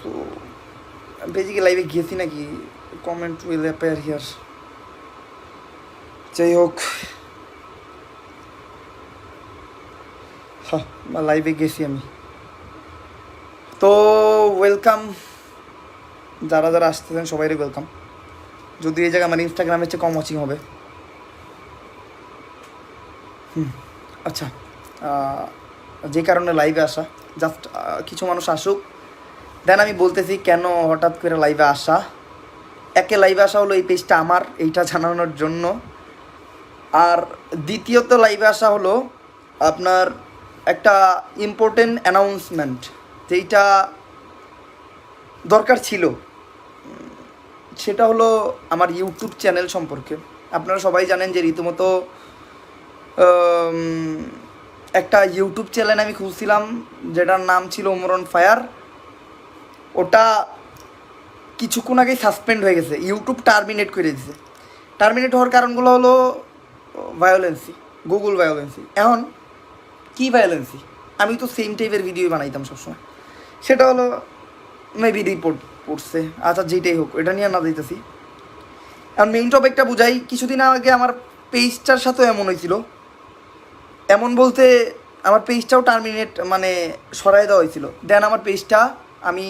তো বেজিকে লাইভে গিয়েছি নাকি? কমেন্ট উইল অ্যাপেয়ার হিয়ার যাই হোক। হ্যাঁ লাইভে গেছি আমি। তো ওয়েলকাম যারা যারা আসতেছেন, সবাইরে ওয়েলকাম যদি এই জায়গায় আমার ইনস্টাগ্রামের চেয়ে কম ওয়াচিং হবে। হুম আচ্ছা। যে কারণে লাইভে আসা। জাস্ট কিছু মানুষ আসুক। দেন আমি বলতেছি, কেন হঠাৎ করে লাইভে আসা? একে লাইভে আসা হলো এই পেজটা আমার, এইটা জানানোর জন্য। আর দ্বিতীয়ত লাইভে আসা হলো আপনার একটা ইম্পর্টেন্ট অ্যানাউন্সমেন্ট যেইটা দরকার ছিল। সেটা হলো আমার ইউটিউব চ্যানেল সম্পর্কে। আপনারা সবাই জানেন যে রীতিমতো একটা ইউটিউব চ্যানেল আমি খুলছিলাম, যেটার নাম ছিল ওমরন ফায়ার ওটা কিছুক্ষণ আগেই সাসপেন্ড হয়ে গেছে। ইউটিউব টার্মিনেট করে দিয়েছে টার্মিনেট হওয়ার কারণগুলো হলো ভায়োলেন্সি গুগল ভায়োলেন্সি এখন, কি ভায়োলেন্সি আমি তো সেম টাইপের ভিডিও বানাইতাম সবসময়। সেটা হলো মেবি রিপোর্ট পড়ছে আচ্ছা যেটাই হোক, এটা নিয়ে না দিতেছি এখন মেইন টপিকটা বুঝাই, কিছুদিন আগে আমার পেজটার সাথেও এমন হয়েছিল। এমন বলতে, আমার পেজটাও টার্মিনেট মানে সরাই দেওয়া হয়েছিল। দেন আমার পেজটা আমি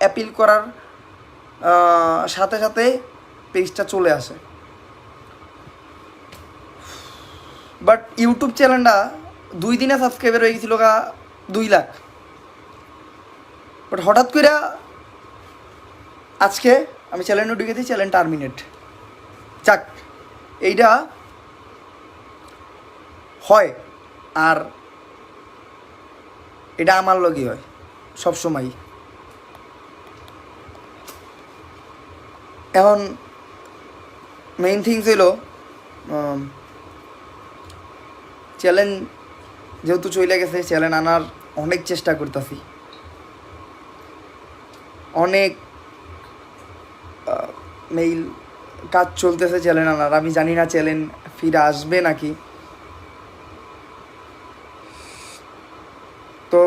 অ্যাপিল করার সাথে সাথে পেজটা চলে আসে। বাট ইউটিউব চ্যানেলটা দুই দিনে সাবস্ক্রাইবার হয়ে গেছিল গা দুই লাখ। বাট হঠাৎ করে আজকে আমি চ্যানেলটা চ্যানেলে ঢুকেছি চ্যানেল টার্মিনেট যাক, এইটা হয় আর এটা আমার লগই হয় সবসময় এখন মেইন থিংস হইল চ্যালেঞ্জ যেহেতু চলে গেছে চ্যালেঞ্জ আনার অনেক চেষ্টা করতেছি। অনেক মেইল কাজ চলতেছে চ্যালেঞ্জ আনার। আমি জানি না চ্যালেঞ্জ ফিরে আসবে নাকি। তো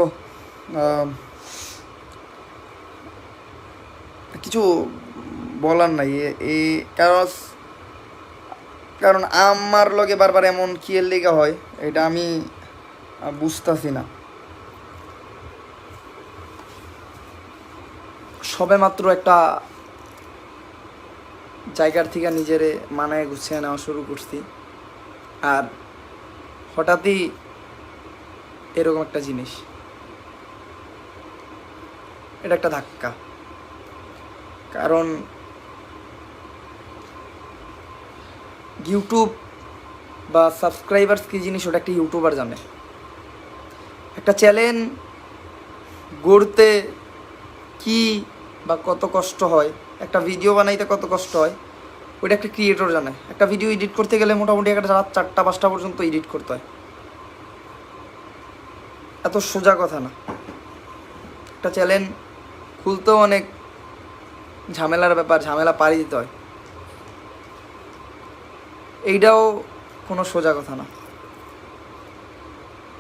কিছু বলার নাই এই কারণ কারণ আমার লগে বারবার এমন কি এর লেগে হয়, এটা আমি বুঝতাছি না। সবে মাত্র একটা জায়গার থেকে নিজেরে মানায় গুছিয়ে নেওয়া শুরু করছি, আর হঠাৎই এরকম একটা জিনিস। এটা একটা ধাক্কা। কারণ ইউটিউব বা সাবস্ক্রাইবার্স কী জিনিস, ওটা একটা ইউটিউবার জানে। একটা চ্যানেল গড়তে কি বা কত কষ্ট হয়, একটা ভিডিও বানাইতে কত কষ্ট হয়, ওইটা একটা ক্রিয়েটর জানে। একটা ভিডিও এডিট করতে গেলে মোটামুটি একটা রাত চারটা, পাঁচটা পর্যন্ত এডিট করতে হয়। এত সোজা কথা না। একটা চ্যানেল খুলতেও অনেক ঝামেলার ব্যাপার, ঝামেলা পাড়ি দিতে হয়। এইটাও কোনো সোজা কথা না।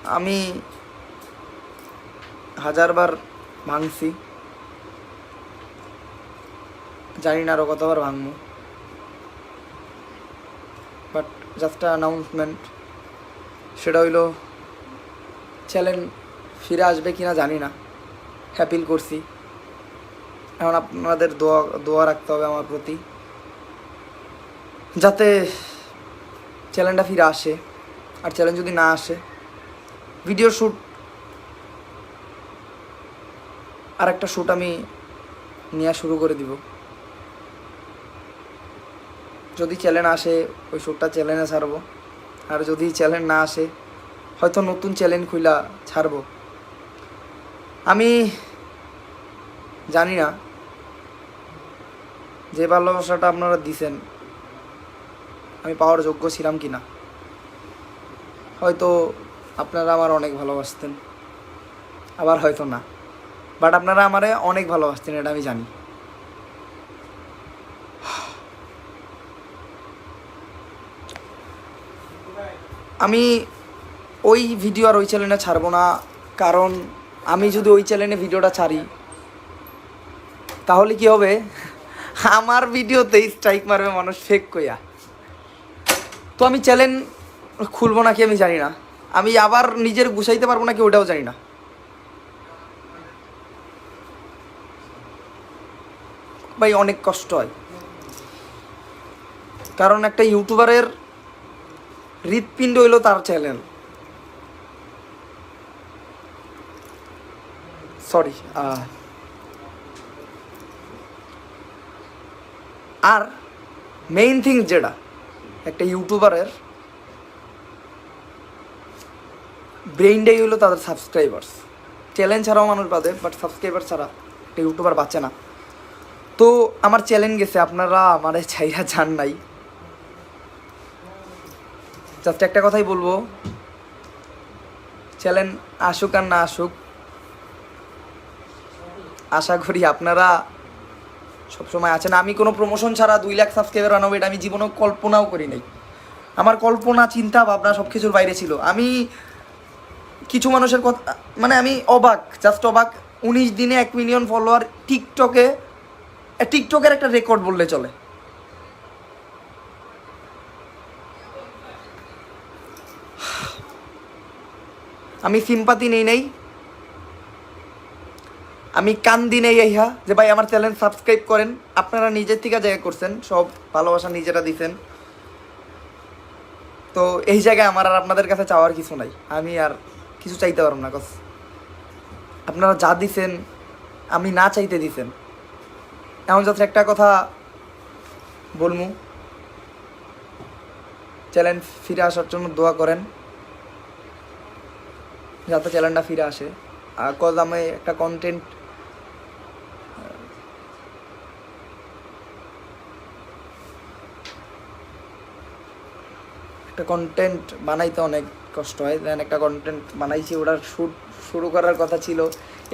আমি হাজারবার ভাঙছি। জানি না আরও কতবার ভাঙবো। বাট জাস্ট অ্যানাউন্সমেন্ট সেটা হইল চ্যালেঞ্জ ফিরে আসবে কি না জানি না। হ্যাপিল করছি। এখন আপনাদের দোয়া দোয়া রাখতে হবে আমার প্রতি। যাতে চ্যালেঞ্জটা ফিরে আসে। আর চ্যালেঞ্জ যদি না আসে ভিডিও শ্যুট আর একটা শ্যুট আমি নেওয়া শুরু করে দিব। যদি চ্যালেঞ্জ আসে, ওই শ্যুটটা চ্যালেঞ্জে ছাড়বো। আর যদি চ্যালেঞ্জ না আসে, হয়তো নতুন চ্যালেঞ্জ খুইলা ছাড়বো। আমি জানি না যে ভালোবাসাটা আপনারা দিছেন। আমি পাওয়ার যোগ্য ছিলাম কি না হয়তো আপনারা আমার অনেক ভালোবাসতেন, আবার হয়তো না। বাট আপনারা আমারে অনেক ভালোবাসতেন, এটা আমি জানি। আমি ওই ভিডিও আর ওই চ্যানেলে ছাড়বো না, কারণ আমি যদি ওই চ্যানেলে ভিডিওটা ছাড়ি, তাহলে কি হবে? আমার ভিডিওতেই স্ট্রাইক মারবে মানুষ ফেক কইয়া। তো আমি চ্যালেঞ্জ খুলবো নাকি আমি জানি না। আমি আবার নিজের গুছাইতে পারব নাকি ওটাও জানি না। ভাই, অনেক কষ্ট হয়। কারণ একটা ইউটিউবারের হৃৎপিণ্ড হইল তার চ্যানেল সরি আর মেইন থিং যেটা একটা ইউটিউবারের ব্রেইনটাই হলো তাদের সাবস্ক্রাইবার্স চ্যালেঞ্জ ছাড়াও মানুষ বাদে বাট সাবস্ক্রাইবার ছাড়া একটা ইউটিউবার বাঁচে না। তো আমার চ্যালেঞ্জ গেছে, আপনারা আমার চাইরা যান নাই। জাস্ট একটা কথাই বলব। চ্যালেঞ্জ আসুক আর না আসুক, আশা করি আপনারা সবসময় আছে না, আমি কোনো প্রমোশন ছাড়া দুই লাখ সাবস্ক্রাইবার আনব এটা আমি জীবনেও কল্পনাও করি নাই। আমার কল্পনা, চিন্তা, ভাবনা সব কিছুর বাইরে ছিল। আমি কিছু মানুষের কথা মানে আমি অবাক জাস্ট অবাক, উনিশ দিনে এক মিলিয়ন ফলোয়ার টিকটকে টিকটকের একটা রেকর্ড বললে চলে। আমি সিম্পাতি নেই নেই। আমি কান্দি নেই ইহা যে ভাই আমার চ্যানেল সাবস্ক্রাইব করেন। আপনারা নিজের থেকে জায়গা করছেন, সব ভালোবাসা নিজেরা দিছেন। তো এই জায়গায় আমার আর আপনাদের কাছে চাওয়ার কিছু নাই। আমি আর কিছু চাইতে পারব না কস আপনারা যা দিছেন, আমি না চাইতে দিছেন। এমন যাচ্ছে একটা কথা বলমু চ্যালেঞ্জ ফিরে আসার জন্য দোয়া করেন। যাতে চ্যানেলটা ফিরে আসে। আর কজ আমি একটা কন্টেন্ট একটা কন্টেন্ট বানাইতে অনেক কষ্ট হয় দেন একটা কন্টেন্ট বানাইছি, ওটার শুট, শুরু করার কথা ছিল।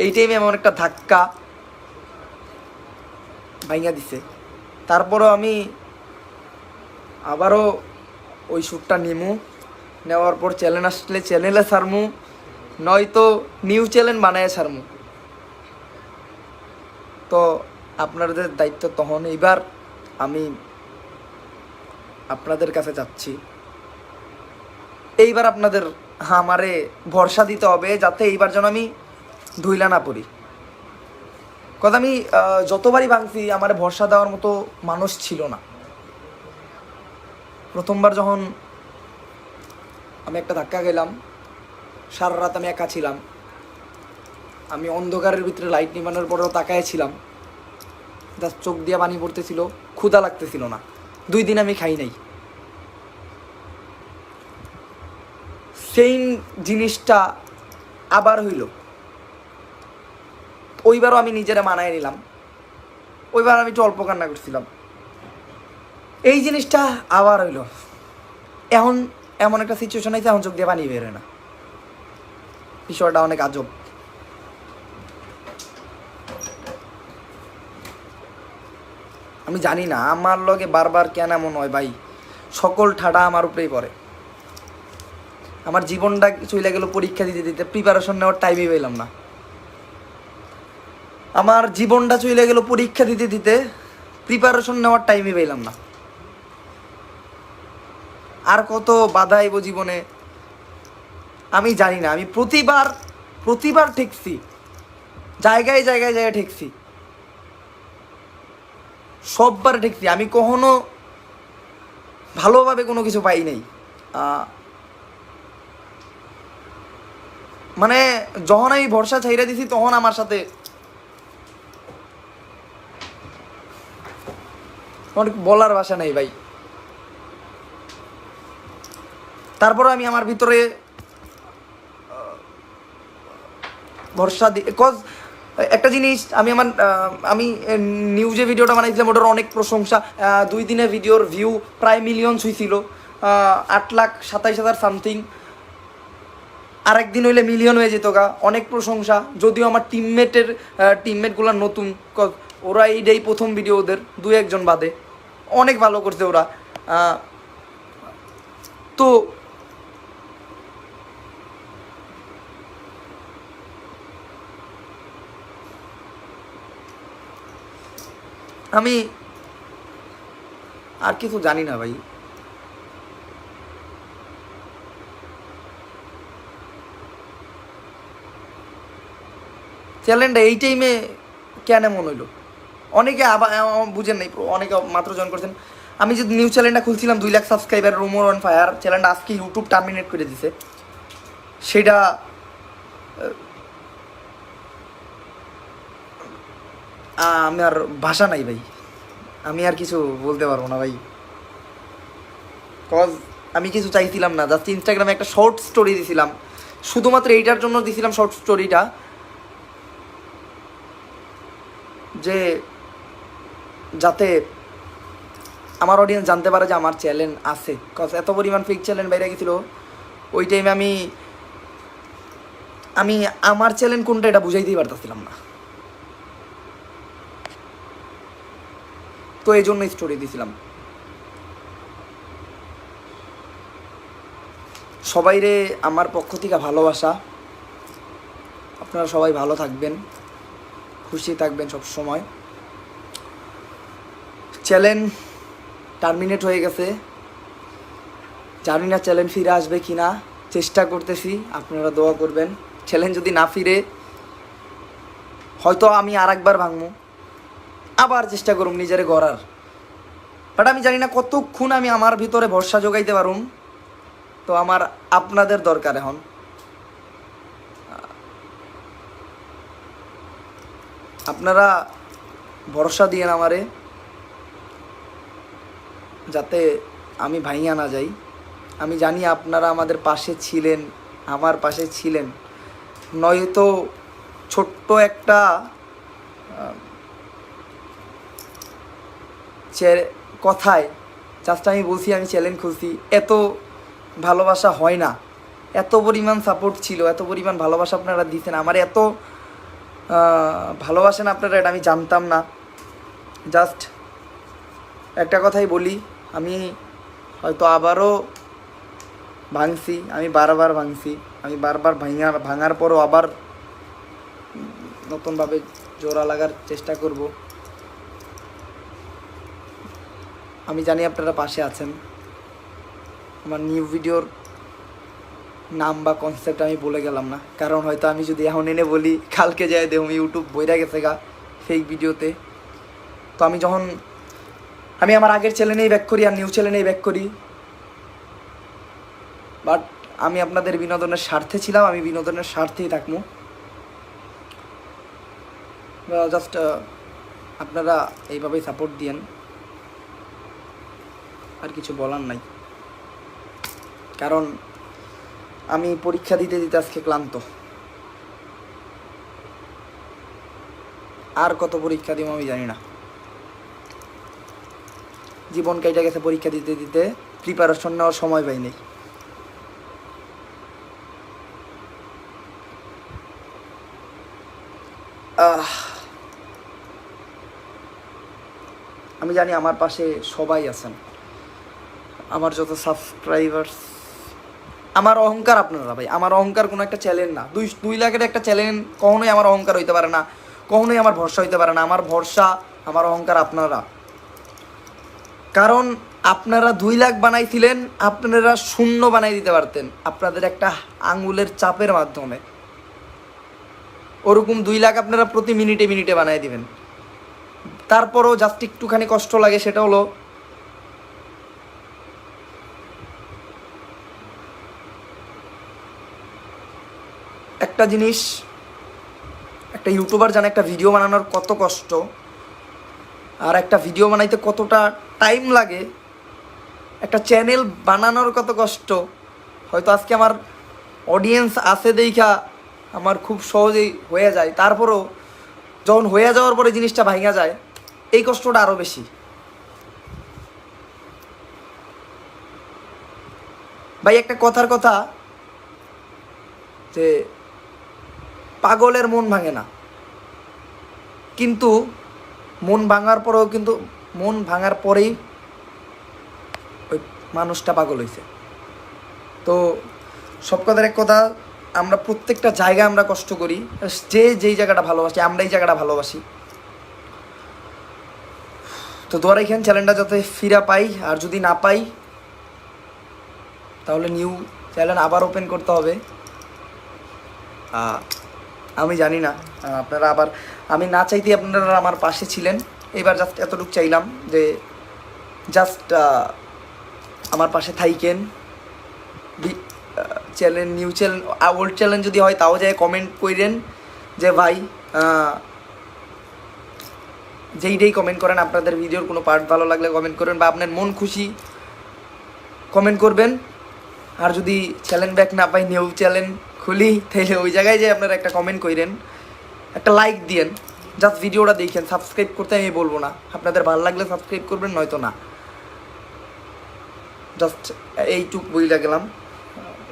এই টাইমে এমন একটা ধাক্কা ভাইয়া দিছে। তারপরও আমি আবারও ওই শ্যুটটা নিমু। নেওয়ার পর চ্যানেল আসলে চ্যানেলে ছাড়মু নয়তো নিউ চ্যানেল বানায় ছাড়মু তো আপনাদের দায়িত্ব তখন, এইবার আমি আপনাদের কাছে যাচ্ছি। এইবার আপনাদের আমারে ভরসা দিতে হবে যাতে এইবার যেন আমি ধুইলা না পড়ি। কথা আমি যতবারই ভাঙছি, আমার ভরসা দেওয়ার মতো মানুষ ছিল না। প্রথমবার যখন আমি একটা ধাক্কা গেলাম সারা রাত আমি একা ছিলাম। আমি অন্ধকারের ভিতরে লাইট নিবানোর পরেও তাকায় ছিলাম। জাস্ট চোখ দিয়ে পানি পড়তেছিল, ক্ষুধা লাগতেছিল না। দুই দিন আমি খাই নাই। সেম জিনিসটা আবার হইল। ওইবারও আমি নিজেরা মানায় নিলাম। ওইবার আমি একটু অল্প কান্না করছিলাম। এই জিনিসটা আবার হইল। এখন এমন একটা সিচুয়েশন আছে, এখন চোখ দিয়ে পানি বেরোয় না। বিষয়টা অনেক আজব। আমি জানি না, আমার লগে বারবার কেন এমন হয় ভাই? সকল ঠাডা আমার উপরেই পড়ে। আমার জীবনটা চলে গেল, পরীক্ষা দিতে দিতে প্রিপারেশন নেওয়ার টাইমই পেলাম না। আমার জীবনটা চলে গেল, পরীক্ষা দিতে দিতে প্রিপারেশন নেওয়ার টাইমই পেলাম না। আর কত বাধা আইব জীবনে, আমি জানি না। আমি প্রতিবার প্রতিবার ঠেকছি। জায়গায় জায়গায় জায়গায় ঠেকছি। সববার ঠেকছি। আমি কখনো ভালোভাবে কোনো কিছু পাই নাই আহ, মানে যখন আমি ভরসা ছাইরা দিছি, তখন আমার সাথে বলার ভাষা নেই ভাই। তারপর আমি আমার ভিতরে ভরসা দি কজ একটা জিনিস, আমি আমার আমি নিউজে ভিডিওটা বানাইছিলাম, ওটার অনেক প্রশংসা দুই দিনে ভিডিওর ভিউ প্রায় মিলিয়ন ছুঁইছিল আট লাখ সাতাইশ হাজার সামথিং আরেকদিন হইলে মিলিয়ন হয়ে যেত গা। অনেক প্রশংসা। যদিও আমার টিমমেটের টিমমেটগুলো নতুন। ওরা এইটাই প্রথম ভিডিও ওদের দু একজন বাদে। অনেক ভালো করছে ওরা। তো আমি আর কিছু জানি না ভাই। চ্যালেঞ্জটা এই টাইমে কেন এমন হইল? অনেকে আবার বুঝেন নাই, অনেকে মাত্র জয়েন করছেন। আমি যে নিউজ চ্যানেলটা খুলছিলাম, দুই lakh subscriber rumour on fire চ্যানেলটা আজকে ইউটিউব টার্মিনেট করে দিছে। সেটা আমি আর ভাষা নাই ভাই। আমি আর কিছু বলতে পারব না ভাই। কজ আমি কিছু চাইছিলাম না জাস্ট ইনস্টাগ্রামে একটা শর্ট স্টোরি দিছিলাম। শুধুমাত্র এইটার জন্য দিছিলাম শর্ট স্টোরিটা যে যাতে আমার অডিয়েন্স জানতে পারে যে আমার চ্যানেল আছে। কজ এত পরিমাণ ফেক চ্যানেল বাইরে গেছিল। ওই টাইমে আমি আমি আমার চ্যানেল কোনটা এটা বুঝাইতেই পারতেছিলাম না। তো এই জন্য স্টোরি দিছিলাম। সবাইরে আমার পক্ষ থেকে ভালোবাসা। আপনারা সবাই ভালো থাকবেন। খুশি থাকবেন সব সময়। চ্যালেঞ্জ টার্মিনেট হয়ে গেছে। জানি না চ্যালেঞ্জ ফিরে আসবে কি না চেষ্টা করতেছি, আপনারা দোয়া করবেন। চ্যালেঞ্জ যদি না ফিরে, হয়তো আমি আর একবার ভাঙবো। আবার চেষ্টা করুম নিজেরে গড়ার। বাট আমি জানি না কতক্ষণ আমি আমার ভিতরে ভরসা যোগাইতে পারুম। তো আমার আপনাদের দরকার এখন। আপনারা ভরসা দিয়েন আমারে যাতে আমি ভাইয়া না যাই। আমি জানি আপনারা আমাদের পাশে ছিলেন, আমার পাশে ছিলেন। নয়তো ছোট্ট একটা কথায় জাস্ট আমি বলছি, আমি চ্যালেঞ্জ খুলছি, এত ভালোবাসা হয় না। এত পরিমাণ সাপোর্ট ছিল, এত পরিমাণ ভালোবাসা আপনারা দিতেন, আমার এত ভালোবাসেন আপনারা, এটা আমি জানতাম না। জাস্ট একটা কথাই বলি, আমি হয়তো আবারও ভাঙছি, আমি বারবার ভাঙছি, আমি বারবার ভাঙার ভাঙার পরও আবার নতুনভাবে জোড়া লাগার চেষ্টা করব। আমি জানি আপনারা পাশে আছেন। আমার নিউ ভিডিওর নাম বা কনসেপ্ট আমি বলে গেলাম না। কারণ হয়তো আমি যদি এখন এনে বলি, কালকে যাই দেখুন ইউটিউব বইরা গেছে গা ফেক ভিডিওতে তো। আমি যখন, আমি আমার আগের চ্যানেলেই ব্যাক করি আর নিউ চ্যানেলেই ব্যাক করি। বাট আমি আপনাদের বিনোদনের স্বার্থে ছিলাম, আমি বিনোদনের স্বার্থেই থাকব। জাস্ট আপনারা এইভাবেই সাপোর্ট দিয়েন। আর কিছু বলার নাই। কারণ আমি পরীক্ষা দিতে দিতে আজকে ক্লান্ত। আর কত পরীক্ষা দিব আমি জানি না। জীবন কেটে গেছে পরীক্ষা দিতে দিতে প্রিপারেশন নেওয়ার সময় পাইনি আমি জানি আমার পাশে সবাই আছেন। আমার যত সাবস্ক্রাইবার্স আমার অহংকার আপনারা ভাই, আমার অহংকার কোনো একটা চ্যালেঞ্জ না। দুই দুই লাখের একটা চ্যালেঞ্জ কখনোই আমার অহংকার হইতে পারে না, কখনোই আমার ভরসা হইতে পারে না। আমার ভরসা, আমার অহংকার আপনারা। কারণ আপনারা দুই লাখ বানাইছিলেন, আপনারা শূন্য বানাই দিতে পারতেন। আপনাদের একটা আঙুলের চাপের মাধ্যমে। ওরকম দুই লাখ আপনারা প্রতি মিনিটে মিনিটে বানাই দিবেন। তারপরও জাস্ট একটুখানি কষ্ট লাগে, সেটা হলো একটা জিনিস, একটা ইউটিউবার জানে একটা ভিডিও বানানোর কত কষ্ট, আর একটা ভিডিও বানাইতে কতটা টাইম লাগে, একটা চ্যানেল বানানোর কত কষ্ট, হয়তো আজকে আমার অডিয়েন্স আছে দেখা, আমার খুব সহজেই হয়ে যায়। তারপরও যখন হয়ে যাওয়ার পরে জিনিসটা ভাঙা যায়, এই কষ্টটা আরও বেশি। ভাই, একটা কথার কথা যে পাগলের মন ভাঙে না। কিন্তু মন ভাঙার পরেও কিন্তু মন ভাঙার পরেই ওই মানুষটা পাগল হয়েছে তো সব কথার এক কথা, আমরা প্রত্যেকটা জায়গায় আমরা কষ্ট করি। যে যেই জায়গাটা ভালোবাসি, আমরা এই জায়গাটা ভালোবাসি। তো দোয়া রাখেন চ্যানেলটা যাতে ফিরা পাই, আর যদি না পাই, তাহলে নিউ চ্যানেল আবার ওপেন করতে হবে। আমি জানি না। আপনারা আবার, আমি না চাইতে আপনারা আমার পাশে ছিলেন। এবার জাস্ট এতটুকু চাইলাম যে জাস্ট আমার পাশে থাইকেন। Channel new channel old channel যদি হয় তাও যায় কমেন্ট করেন যে ভাই যেইটাই কমেন্ট করেন আপনাদের ভিডিওর কোনো পার্ট ভালো লাগলে কমেন্ট করেন বা আপনার মন খুশি কমেন্ট করবেন। আর যদি চ্যানেল ব্যাক না পাই নিউ চ্যানেল খুলি তাহলে ওই জায়গায় যে আপনারা একটা কমেন্ট করেন একটা লাইক দিয়েন জাস্ট ভিডিওটা দেখেন সাবস্ক্রাইব করতে আমি বলব না। আপনাদের ভালো লাগলে সাবস্ক্রাইব করবেন, নয়তো না। জাস্ট এইটুক বইলা গেলাম।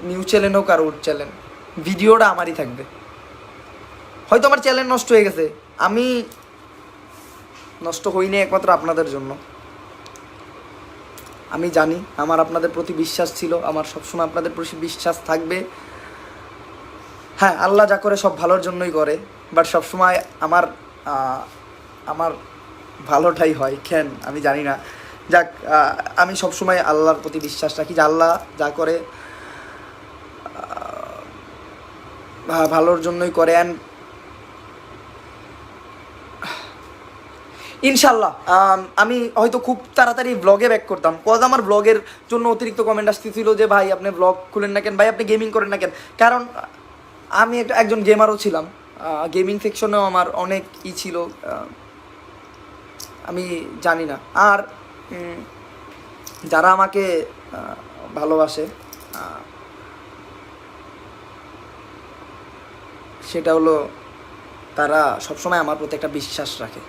নিউ চ্যানেল হোক আর ওল্ড চ্যানেল ভিডিওটা আমারই থাকবে। হয়তো আমার চ্যানেল নষ্ট হয়ে গেছে। আমি নষ্ট হইনি একমাত্র আপনাদের জন্য। আমি জানি, আমার আপনাদের প্রতি বিশ্বাস ছিল, আমার সবসময় আপনাদের প্রতি বিশ্বাস থাকবে। হ্যাঁ আল্লাহ যা করে সব ভালোর জন্যই করে বাট সবসময় আমার আমার ভালোটাই হয়, কেন? আমি জানি না। যাক আমি সবসময় আল্লাহর প্রতি বিশ্বাস রাখি যে আল্লাহ যা করে ভালোর জন্যই করে অ্যান্ড ইনশাল্লাহ আমি হয়তো খুব তাড়াতাড়ি ব্লগে ব্যাক করতাম। কজ আমার ব্লগের জন্য অতিরিক্ত কমেন্ট আসতেছিল যে, ভাই, আপনি ব্লগ খুলেন না কেন? ভাই, আপনি গেমিং করেন না কেন? কারণ আমি একটা, একজন গেমারও ছিলাম। গেমিং সেকশনেও আমার অনেক ই ছিল। আমি জানি না। আর যারা আমাকে ভালোবাসে সেটা হলো তারা সবসময় আমার প্রতি একটা বিশ্বাস রাখে।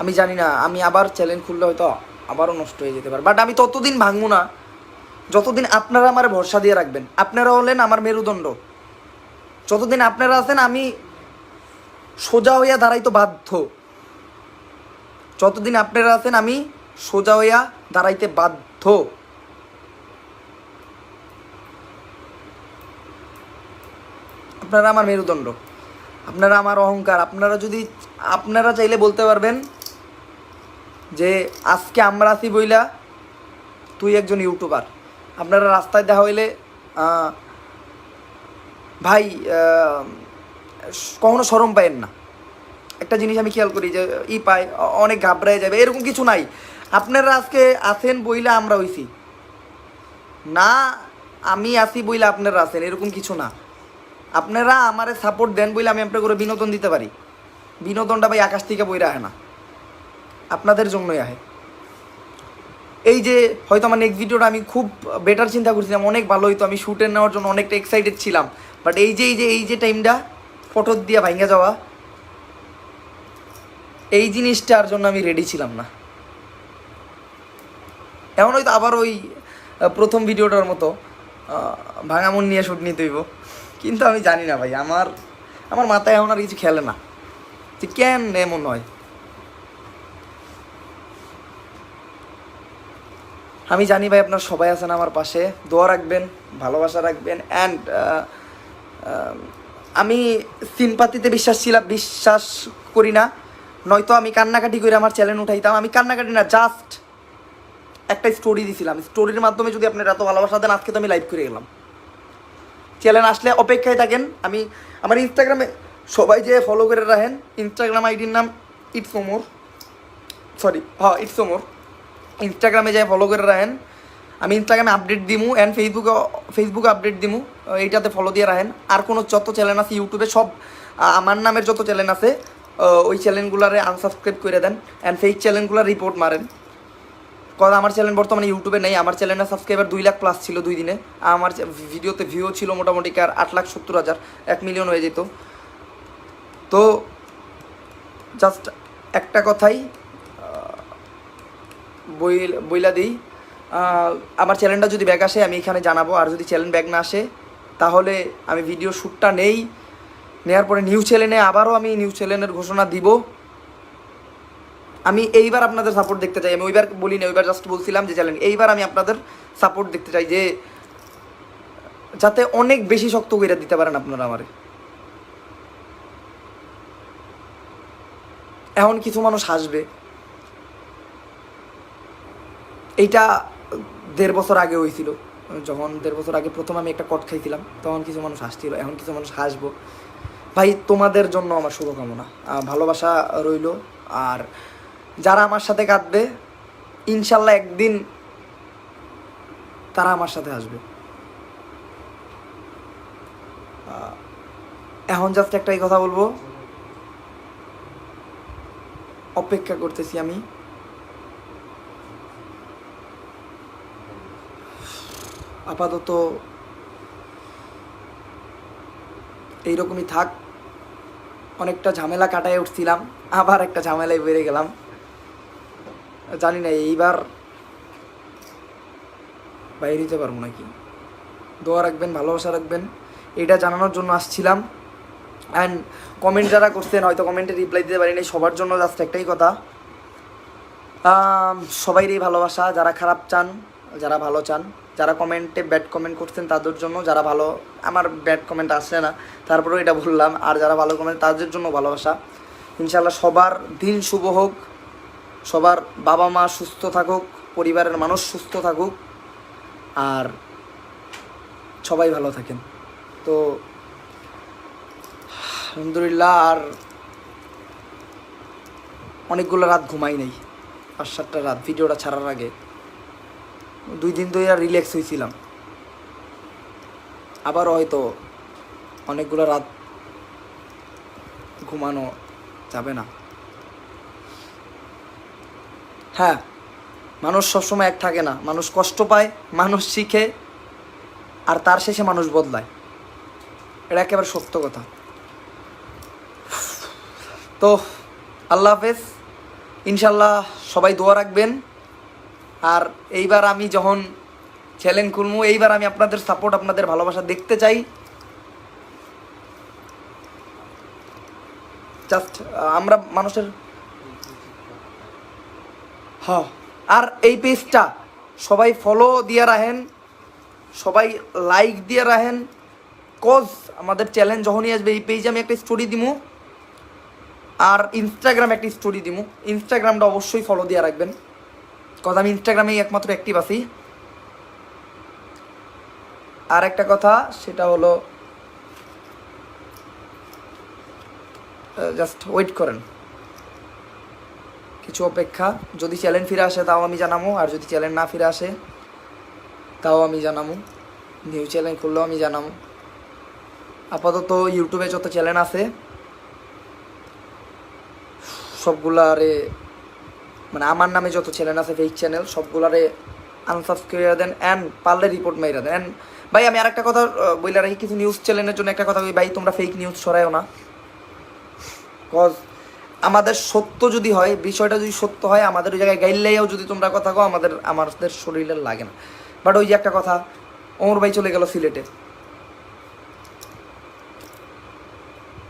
আমি জানি না, আমি আবার চ্যালেঞ্জ খুললে হয়তো আবারও নষ্ট হয়ে যেতে পারে। বাট আমি ততদিন ভাঙবো না। যতদিন আপনারা আমার ভরসা দিয়ে রাখবেন। আপনারা হলেন আমার মেরুদণ্ড। যতদিন আপনারা আছেন, আমি সোজা হইয়া দাঁড়াইতে বাধ্য। যতদিন আপনারা আছেন, আমি সোজা হইয়া দাঁড়াইতে বাধ্য। আপনারা আমার মেরুদণ্ড। আপনারা আমার অহংকার। আপনারা যদি, আপনারা চাইলে বলতে পারবেন যে আজকে আমরা আছি বইলা, তুই একজন ইউটিউবার। আপনারা রাস্তায় দেখা হইলে ভাই কখনো সরম পায়েন না। একটা জিনিস আমি খেয়াল করি যে, ই পায় অনেক ঘাবড়ায় যাবে, এরকম কিছু নাই। আপনারা আজকে আছেন বইলা আমরা হইছি। না, আমি আসি বইলে আপনারা আছেন, এরকম কিছু না। আপনারা আমারে সাপোর্ট দেন বলে আমি আপনার করে বিনোদন দিতে পারি। বিনোদনটা ভাই আকাশ থেকে বইরা আহে না। আপনাদের জন্যই আহে। এই যে হয়তো আমার নেক্সট ভিডিওটা আমি খুব বেটার চিন্তা করছিলাম অনেক ভালো হইতো আমি শ্যুটে নেওয়ার জন্য অনেকটা এক্সাইটেড ছিলাম। বাট এই যে এই যে এই যে টাইমটা ফটো দিয়ে ভাঙ্গা যাওয়া এই জিনিসটার জন্য আমি রেডি ছিলাম না। এমন হয়তো আবার ওই প্রথম ভিডিওটার মতো আহ, ভাঙা মন নিয়ে শ্যুট নিতে হইব। কিন্তু আমি জানি না ভাই আমার আমার মাথায় এখন আর কিছু খেলে না। যে কেন এমন হয়? আমি জানি ভাই আপনার সবাই আছেন আমার পাশে। দোয়া রাখবেন, ভালোবাসা রাখবেন অ্যান্ড আমি সিনপাতিতে বিশ্বাস ছিলাম বিশ্বাস করি না। নয়তো আমি কান্নাকাটি করে আমার চ্যানেল উঠাইতাম। আমি কান্নাকাটি না জাস্ট একটা স্টোরি দিছিলাম। স্টোরির মাধ্যমে যদি আপনার এত ভালোবাসা দেন, আজকে তো আমি লাইভ করে গেলাম চ্যানেল আসলে অপেক্ষায় থাকেন। আমি, আমার ইনস্টাগ্রামে সবাই যে ফলো করে রাখেন ইনস্টাগ্রাম আইডির নাম ইটস ওমর সরি হ্যাঁ ইটস ওমর ইনস্টাগ্রামে যাই ফলো করে রাখেন। আমি ইনস্টাগ্রামে আপডেট দিমু অ্যান্ড ফেসবুকে ফেসবুকে আপডেট দিমু। এইটাতে ফলো দিয়ে রাখেন। আর কোনো যত চ্যানেল আছে ইউটিউবে সব আমার নামের যত চ্যানেল আছে ওই চ্যানেলগুলারে আনসাবস্ক্রাইব করে দেন অ্যান্ড ফেক চ্যানেলগুলো রিপোর্ট মারেন। কারণ আমার চ্যানেল বর্তমানে ইউটিউবে নেই। আমার চ্যানেলের সাবস্ক্রাইবার দুই লাখ প্লাস ছিল দুই দিনে। আমার ভিডিওতে ভিউ ছিল মোটামুটি কার আট লাখ সত্তর হাজার, এক মিলিয়ন হয়ে যেত। তো জাস্ট একটা কথাই বইলা দিই। আমার চ্যানেলটা যদি ব্যাগ আসে, আমি এখানে জানাব। আর যদি চ্যানেল ব্যাগ না আসে, তাহলে আমি ভিডিও শ্যুটটা নেই। নেওয়ার পরে নিউ চ্যানেলে আবারও আমি নিউ চ্যানেলের ঘোষণা দিব। আমি এইবার আপনাদের সাপোর্ট দেখতে চাই। আমি ওইবার বলি না, ওইবার জাস্ট বলছিলাম যে চ্যালেঞ্জ এইবার আমি আপনাদের সাপোর্ট দেখতে চাই যে, যাতে অনেক বেশি শক্ত করে দিতে পারেন আপনারা আমারে। এখন কিছু মানুষ হাসবে। এইটা দেড় বছর আগে হয়েছিল। যখন দেড় বছর আগে প্রথম আমি একটা কট খাইছিলাম, তখন কিছু মানুষ হাসছিল, এখন কিছু মানুষ হাসবো। ভাই, তোমাদের জন্য আমার শুভকামনা। ভালোবাসা রইল, আর যারা আমার সাথে কাঁদবে, ইনশাল্লাহ একদিন তারা আমার সাথে আসবে এখন জাস্ট একটাই কথা বলব। অপেক্ষা করতেছি আমি। আপাতত এইরকমই থাক। অনেকটা ঝামেলা কাটায় উঠছিলাম, আবার একটা ঝামেলায় বেড়ে গেলাম। জানি না, এইবার বাইরে দিতে পারব নাকি? দোয়া রাখবেন, ভালোবাসা রাখবেন। এটা জানানোর জন্য আসছিলাম। অ্যান্ড কমেন্ট যারা করছেন, হয়তো কমেন্টে রিপ্লাই দিতে পারিনি, সবার জন্য জাস্ট একটাই কথা। সবাইরই ভালোবাসা, যারা খারাপ চান যারা ভালো চান, যারা কমেন্টে ব্যাড কমেন্ট করছেন তাদের জন্য, যারা ভালো, আমার ব্যাড কমেন্ট আসে না, তারপরেও এটা বললাম, আর যারা ভালো কমেন্ট তাদের জন্য ভালোবাসা। ইনশাল্লাহ সবার দিন শুভ হোক, সবার বাবা মা সুস্থ থাকুক, পরিবারের মানুষ সুস্থ থাকুক, আর সবাই ভালো থাকেন। তো, আলহামদুলিল্লাহ, আর অনেকগুলো রাত ঘুমাই নাই, পাঁচ সাতটা রাত, ভিডিওটা ছাড়ার আগে। দুই দিন ধরে রিল্যাক্স হয়েছিলাম আবার হয়তো অনেকগুলো রাত ঘুমানো যাবে না। হ্যাঁ মানুষ সবসময় এক থাকে না। মানুষ কষ্ট পায়, মানুষ শিখে, আর তার শেষে মানুষ বদলায়। এটা একেবারে সত্য কথা। তো, আল্লাহ হাফেজ। ইনশাল্লাহ সবাই দোয়া রাখবেন। আর এইবার আমি যখন চ্যালেঞ্জ খুলবো এইবার আমি আপনাদের সাপোর্ট আপনাদের ভালোবাসা দেখতে চাই। জাস্ট আমরা মানুষের হ আর এই পেজটা সবাই ফলো দিয়ে রাখেন, সবাই লাইক দিয়ে রাখেন কজ আমাদের চ্যালেঞ্জ যখনই আসবে, এই পেজে আমি একটা স্টোরি দিমু, আর ইনস্টাগ্রাম একটা স্টোরি দিমু। ইনস্টাগ্রামটা অবশ্যই ফলো দিয়ে রাখবেন। কজ আমি ইনস্টাগ্রামেই একমাত্র অ্যাক্টিভ আছি। আর একটা কথা, সেটা হলো জাস্ট ওয়েট করেন। কিছু অপেক্ষা, যদি চ্যালেঞ্জ ফিরে আসে, তাও আমি জানাব আর যদি চ্যালেঞ্জ না ফিরে আসে, তাও আমি জানাব নিউ চ্যালেঞ্জ খুললেও আমি জানাব আপাতত ইউটিউবে যত চ্যানেল আছে, সবগুলারে মানে আমার নামে যত চ্যানেল আছে ফেক চ্যানেল সবগুলারে আনসাবস্ক্রাইব দেন অ্যান্ড পারলে রিপোর্ট মাইরা দেন। And ভাই, আমি আর একটা কথা বলে রাখি, কিছু নিউজ চ্যানেলের জন্য একটা কথা বলি ভাই, তোমরা ফেক নিউজ ছড়ায়ও না। কজ আমাদের সত্য যদি হয়, বিষয়টা যদি সত্য হয়, আমাদের ওই জায়গায় গাইলেও যদি তোমরা কথা কো আমাদের আমাদের শরীরের লাগে না। বাট ওই যে একটা কথা অমর ভাই চলে গেল সিলেটে।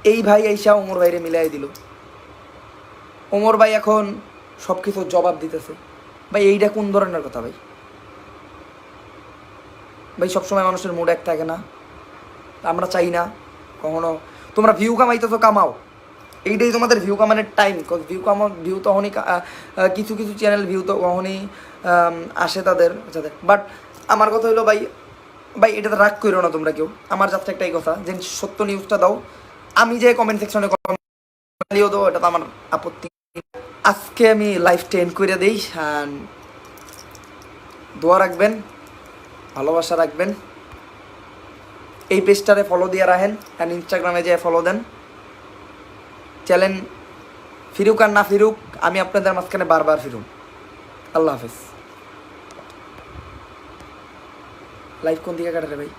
এই ভাই এইসা ওমর ভাইরে মিলাই দিল। ওমর ভাই এখন সব কিছুর জবাব দিতেছে। ভাই, এইটা কোন ধরনের কথা ভাই? ভাই, সবসময় মানুষের মুড এক থাকে না। আমরা চাই না কখনো। তোমরা ভিউ কামাইতেছো, কামাও। এইটাই তোমাদের ভিউ কামানোর টাইম ভিউ কামা ভিউ তখনই কিছু কিছু চ্যানেল ভিউ তো তখনই আসে তাদের যাদের বাট আমার কথা হলো ভাই ভাই, এটাতে রাগ করো না তোমরা কেউ। আমার যাত্রা একটাই কথা, যে সত্য নিউজটা দাও। আমি যে কমেন্ট সেকশনে কমেন্ট দাও এটা তো আমার আপত্তি আজকে আমি লাইফটা এন্ড করে দিই দোয়া রাখবেন, ভালোবাসা রাখবেন। এই পেজটারে ফলো দিয়ে রাখেন অ্যান্ড ইনস্টাগ্রামে যেয়ে ফলো দেন। চ্যানেল ফিরুক আর না ফিরুক, আমি আপনাদের মাঝখানে বারবার ফিরুম আল্লাহ হাফেজ। লাইভ কোন দিকে কাটারে ভাই?